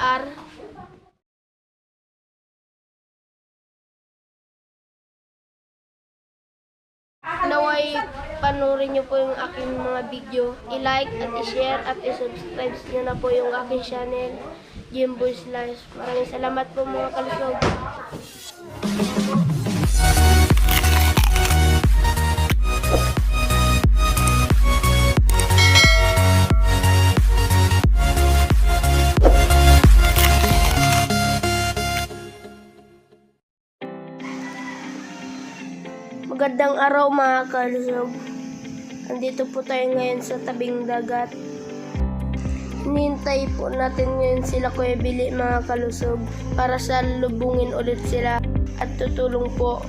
hour. Naway panurin niyo po yung aking mga video. I-like at i-share at i-subscribe niyo na po yung aking channel, Jim Boys Lives. Maraming salamat po mga kalusog. Magandang araw mga kalusog. Andito po tayo ngayon sa tabing dagat. Hinihintay po natin ngayon sila Kuya Bili mga kalusog para sa lubungin ulit sila at tutulong po.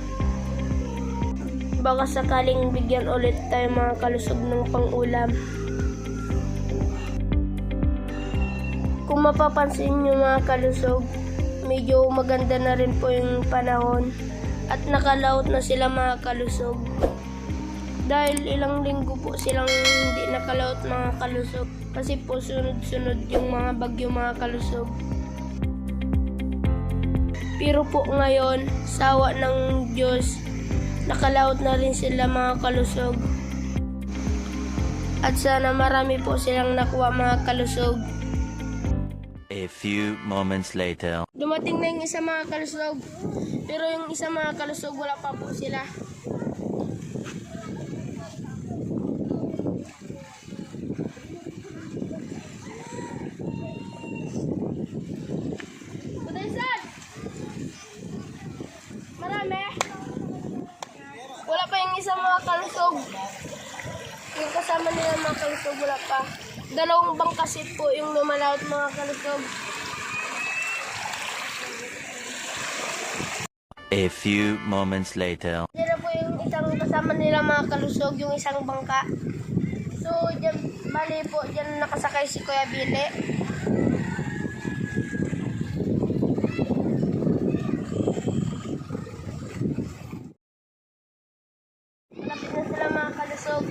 Baka sakaling bigyan ulit tayo mga kalusog ng pangulam. Kung mapapansin nyo mga kalusog, medyo maganda na rin po yung panahon at nakalaot na sila mga kalusog. Dahil ilang linggo po silang hindi nakalaot mga kalusog kasi po sunod-sunod yung mga bagyo mga kalusog. Pero po ngayon, sawa ng Diyos, nakalaot na rin sila mga kalusog. At sana marami po silang nakuha mga kalusog. A few moments later. Dumating na yung isa mga kalusog. Pero yung isa mga kalusog, wala pa po sila. Pudaysan! Marami. Wala pa yung isa mga kalusog. Yung kasama nila mga kalusog, wala pa. Bangkasit po yung lumalaot mga kalusog. A few moments later. Na po yung isang kasama nila mga kalusog, yung isang bangka. So, dyan, bali po, dyan nakasakay si Kuya Bile. Lapit na sila mga kalusog.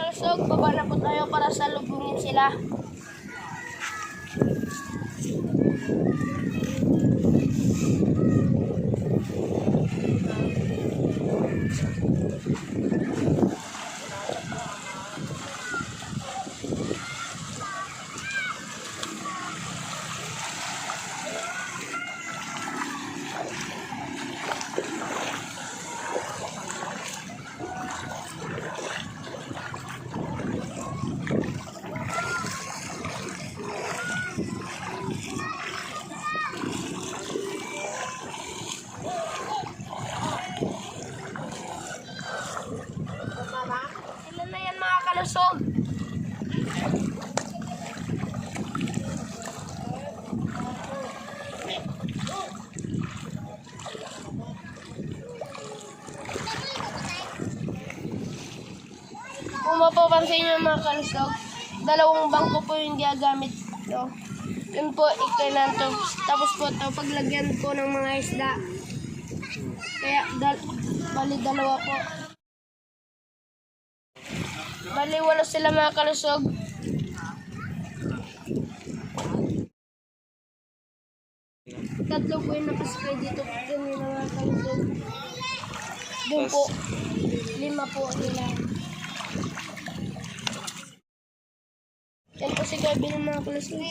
Tara mga kalusog, baba na po tayo para salubungin. Sila na yan mga kalusog. Kung mapapansin nyo mga kalusog, dalawang bangko po yung gagamit ko. Yun po, ikailan to. Tapos po ito, paglagyan po ng mga isda. Kaya, dal bali dalawa po. Bali, walo sila mga kalusog. Tatlo po yung nakaskay dito. Doon yung mga kalusog. Doon po. Lima po nila. Yan po si Gabi ng mga kalusog.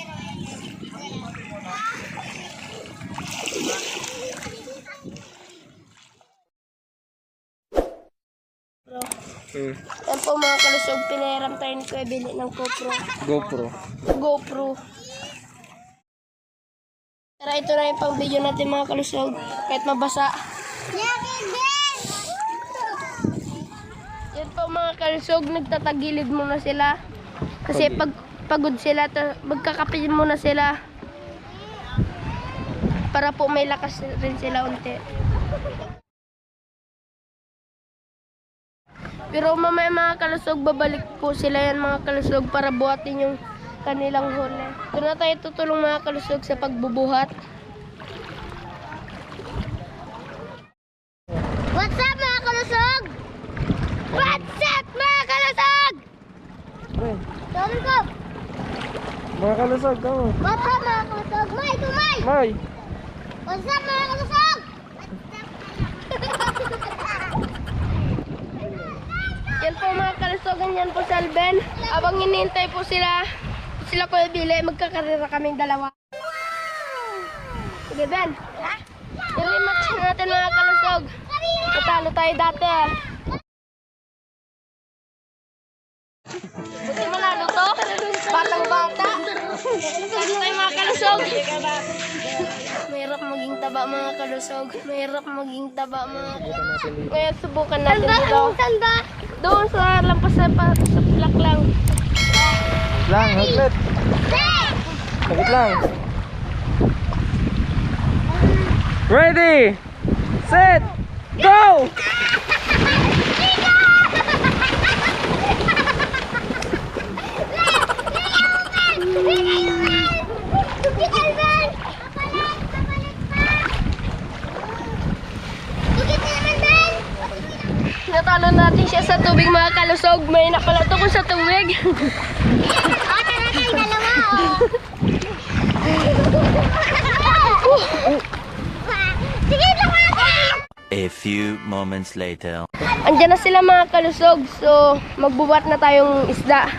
Bro. Hmm. Yan po mga kalusog, pinahiram tayo ni Kuya Billy ng GoPro. GoPro. GoPro. Tara, ito na yung pang video natin mga kalusog. Kahit mabasa. Yan po mga kalusog, nagtatagilid muna sila. Kasi pag pagod sila, magkakape muna sila. Para po may lakas rin sila unti. Pero mamaya mga kalusog, babalik po sila yan mga kalusog para buhatin yung kanilang huli. Doon na tayo tutulong mga kalusog sa pagbubuhat. What's up mga kalusog? What's up mga kalusog? Pre, Sorry ko. Mga kalusog ka mo. What's up mga kalusog? May, tumay! May! What's up mga kalusog? Yan po mga kalusogan, yan po si Alben. Abang hinihintay po sila, sila Kuya Bile, magkakarera kaming dalawa. Sige Ben, i-rematch natin mga kalusog. Natalo tayo dati. Buti malalo to. Batang bata. Talo tayo mga kalusog. Mahirap maging taba mga kalusog. Mahirap maging taba mga Ngayon subukan natin ito. Saan ba? Doon sa lampas sa, pa, sa plak lang. Lang, haglit. Haglit lang. Ready! Set! Go! Natalo natin siya sa tubig mga kalusog. May napala to kung sa tubig. A few moments later. Andiyan na sila mga kalusog. So, magbubat na tayong isda.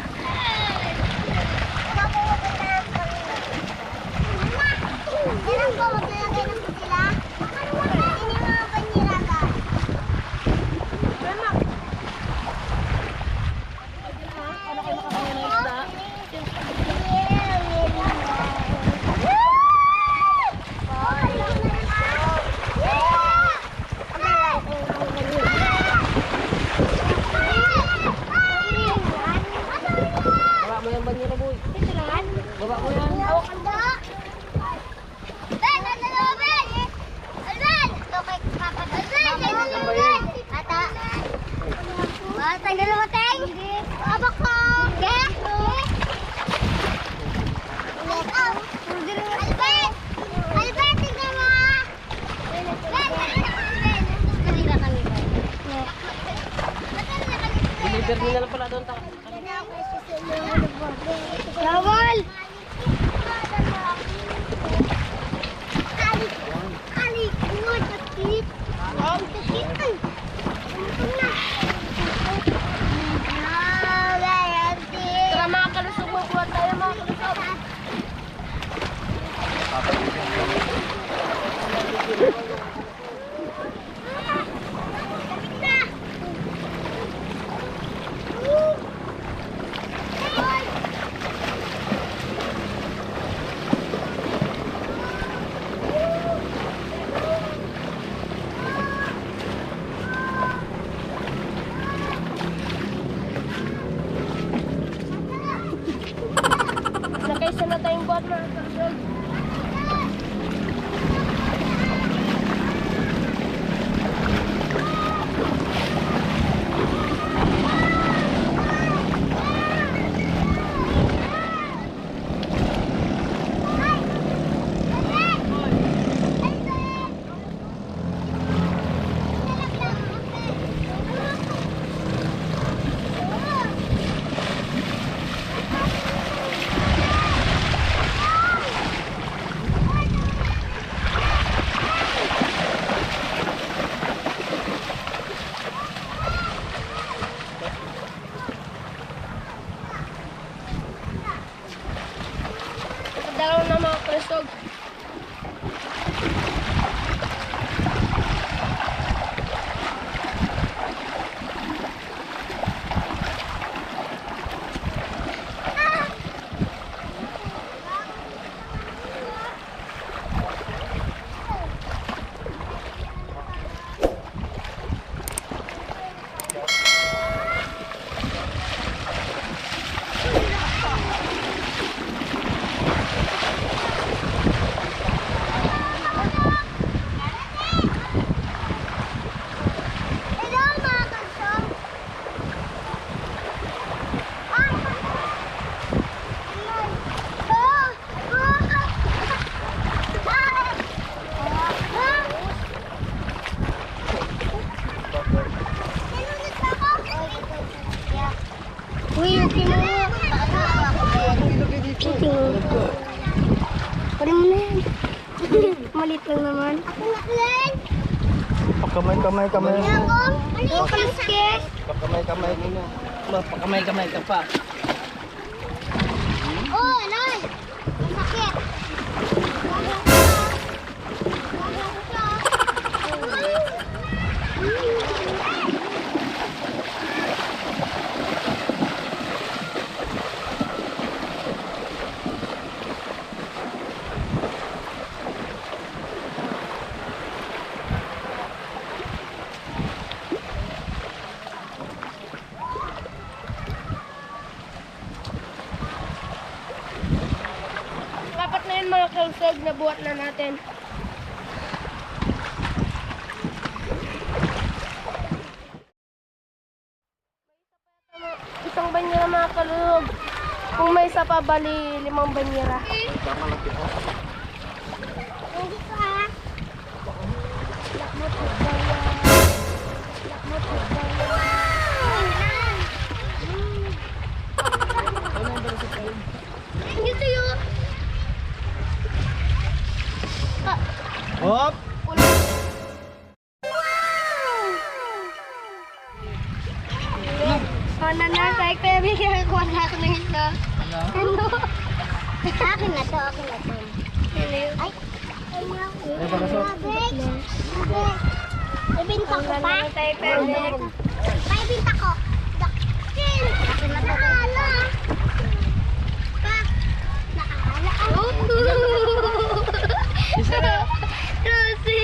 Baba mo yung banyera boy. Baba mo yan. Tanggal mo, Teng! Abak ko! Ge? Albert! Albert, tingnan mo! Kanina kami. Deliver na lang pala doon. taka. свободно, Uy, okay mo. Piting. Pwede mo na yan. Malit lang naman. Ako nga lang. Pakamay, kamay, kamay. Ano yung kaskes? Pakamay, kamay. Pakamay, kamay ka pa. Mga kalusog, nabuhat na natin. Isang banyera mga kalusog. Kung may isa pa, bali limang banyera. Dito Ibinta ko pa? Ko. Dakil! Akin na to. Nakaala. Pa. Nakaala. Isa na. Kasi.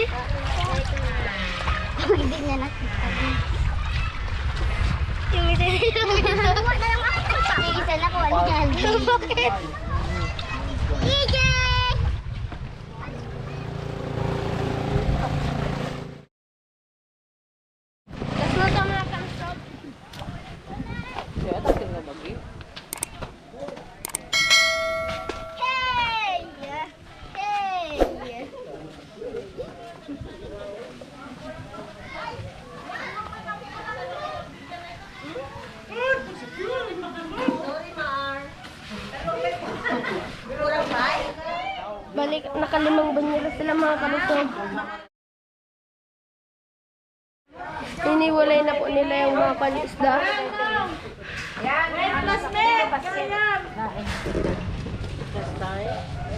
Hindi na nakita. Yung isa Yung isa lang ko, ano? Bakit? EJ! Tapos na ito mga kansog. Siya, tatin na bagi. Hey! Hey! Balik, nakalimang banyera sila mga kalusog. Iniwalay na po nila yung mga panisda.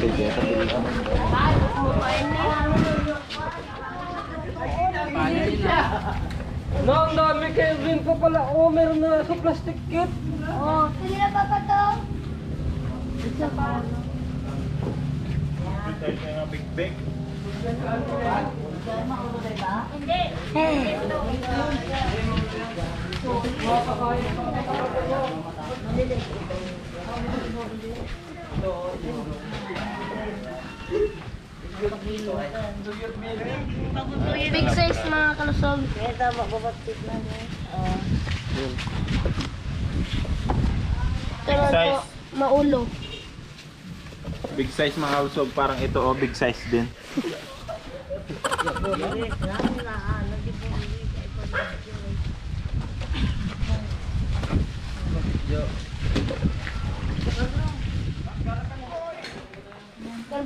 Sige, tapos No, ang dami kayo rin pa pala. Oh, meron na sa plastic cute. Oh, na pa pa to. Big size mga kalusog. Ito, magbabaptit na. Pero size. po, maulo. Big size mga kalusog. Parang ito oh, big size din. Yan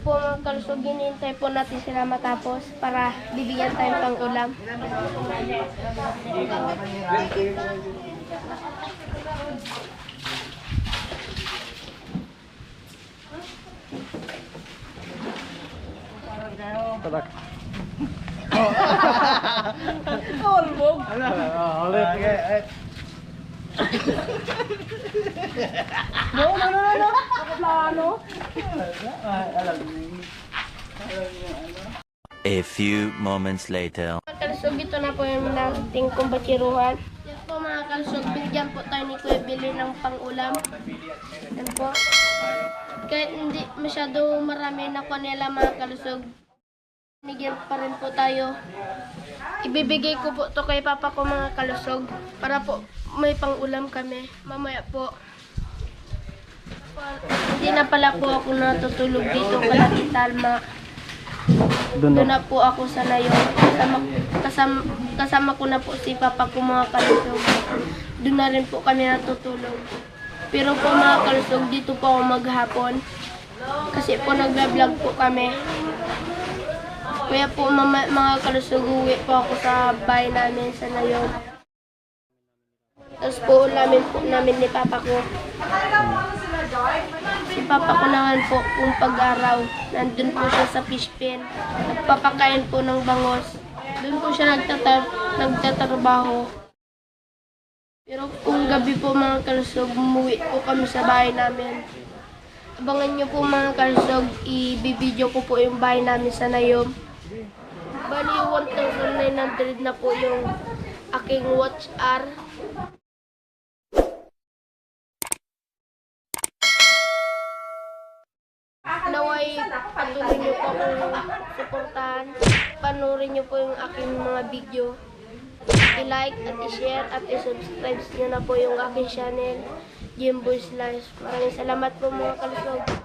po mga kalusog, hinihintay po natin sila matapos para bibigyan tayo pang ulam. No, no, no, no, no. Plano. A few moments later. Mga kalusog, ito na po yung nating kumbatsiruhan. Yan po mga kalusog, bigyan po tayo ni Kuya Billy ng pang-ulam. Yan po. Kahit hindi masyado marami na po nila mga kalusog, Binigyan pa rin po tayo. Ibibigay ko po to kay papa ko mga kalusog para po may pang-ulam kami. Mamaya po. Hindi na pala po ako natutulog dito kala Talma. Doon na po ako sa nayon. Kasama, kasama, kasama ko na po si papa ko mga kalusog. Doon na rin po kami natutulog. Pero po mga kalusog, dito po ako maghapon. Kasi po nagla-vlog po kami. Kaya po mama, mga kalusog, uwi po ako sa bahay namin sa nayon. Tapos po ulamin po namin ni papa ko. Si papa ko naman po kung pag-araw. Nandun po siya sa fish pen. Nagpapakain po ng bangos. Doon po siya nagtatar nagtatrabaho. Pero kung gabi po mga kalusog, umuwi po kami sa bahay namin. Abangan niyo po mga kalusog, i-video ko po yung bahay namin sa Nayom. Bali, 1,900 na po yung aking watch hour. Naway, patuloy niyo po akong suportahan. Panurin niyo po yung aking mga video. I-like at i-share at i-subscribe niyo na po yung aking channel, Jim Boys Lives. Maraming salamat po mga kalusog.